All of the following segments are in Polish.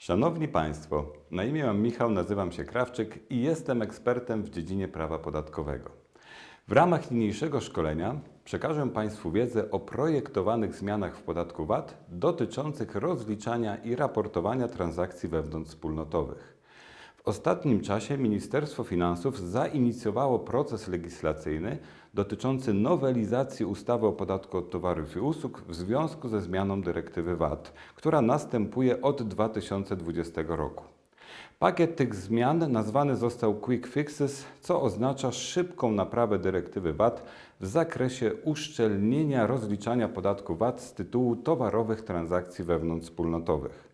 Szanowni Państwo, na imię mam Michał, nazywam się Krawczyk i jestem ekspertem w dziedzinie prawa podatkowego. W ramach niniejszego szkolenia przekażę Państwu wiedzę o projektowanych zmianach w podatku VAT dotyczących rozliczania i raportowania transakcji wewnątrzwspólnotowych. W ostatnim czasie Ministerstwo Finansów zainicjowało proces legislacyjny dotyczący nowelizacji ustawy o podatku od towarów i usług w związku ze zmianą dyrektywy VAT, która następuje od 2020 roku. Pakiet tych zmian nazwany został Quick Fixes, co oznacza szybką naprawę dyrektywy VAT w zakresie uszczelnienia rozliczania podatku VAT z tytułu towarowych transakcji wewnątrzwspólnotowych.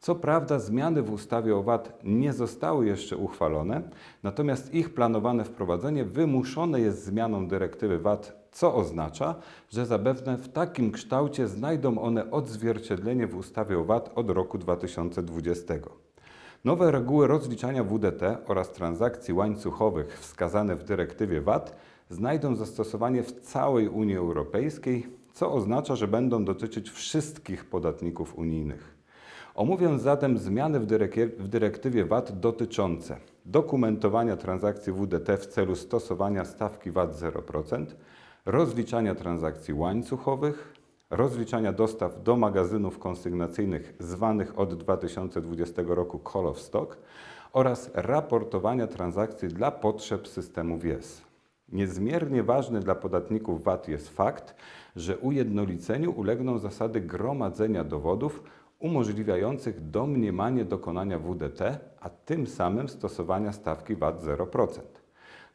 Co prawda zmiany w ustawie o VAT nie zostały jeszcze uchwalone, natomiast ich planowane wprowadzenie wymuszone jest zmianą dyrektywy VAT, co oznacza, że zapewne w takim kształcie znajdą one odzwierciedlenie w ustawie o VAT od roku 2020. Nowe reguły rozliczania WDT oraz transakcji łańcuchowych wskazane w dyrektywie VAT znajdą zastosowanie w całej Unii Europejskiej, co oznacza, że będą dotyczyć wszystkich podatników unijnych. Omówię zatem zmiany w, dyrektywie VAT dotyczące dokumentowania transakcji WDT w celu stosowania stawki VAT 0%, rozliczania transakcji łańcuchowych, rozliczania dostaw do magazynów konsygnacyjnych zwanych od 2020 roku call of stock oraz raportowania transakcji dla potrzeb systemu WIES. Niezmiernie ważny dla podatników VAT jest fakt, że ujednoliceniu ulegną zasady gromadzenia dowodów umożliwiających domniemanie dokonania WDT, a tym samym stosowania stawki VAT 0%.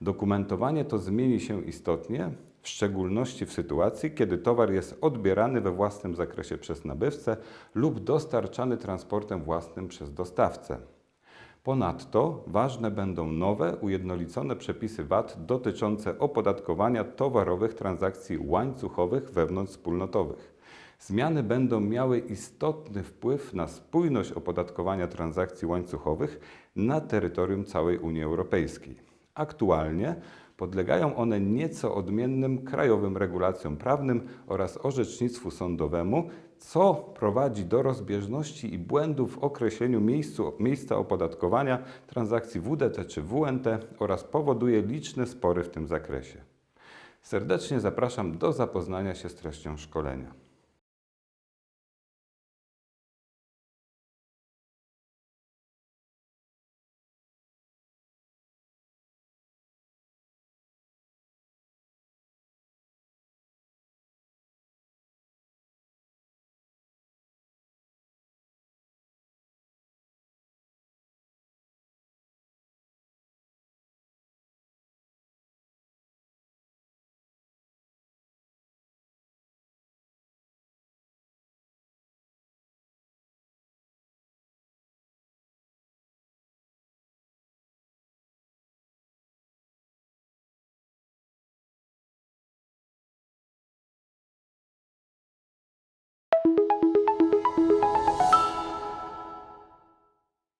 Dokumentowanie to zmieni się istotnie, w szczególności w sytuacji, kiedy towar jest odbierany we własnym zakresie przez nabywcę lub dostarczany transportem własnym przez dostawcę. Ponadto ważne będą nowe, ujednolicone przepisy VAT dotyczące opodatkowania towarowych transakcji łańcuchowych wewnątrzwspólnotowych. Zmiany będą miały istotny wpływ na spójność opodatkowania transakcji łańcuchowych na terytorium całej Unii Europejskiej. Aktualnie podlegają one nieco odmiennym krajowym regulacjom prawnym oraz orzecznictwu sądowemu, co prowadzi do rozbieżności i błędów w określeniu miejscu, miejsca opodatkowania transakcji WDT czy WNT oraz powoduje liczne spory w tym zakresie. Serdecznie zapraszam do zapoznania się z treścią szkolenia.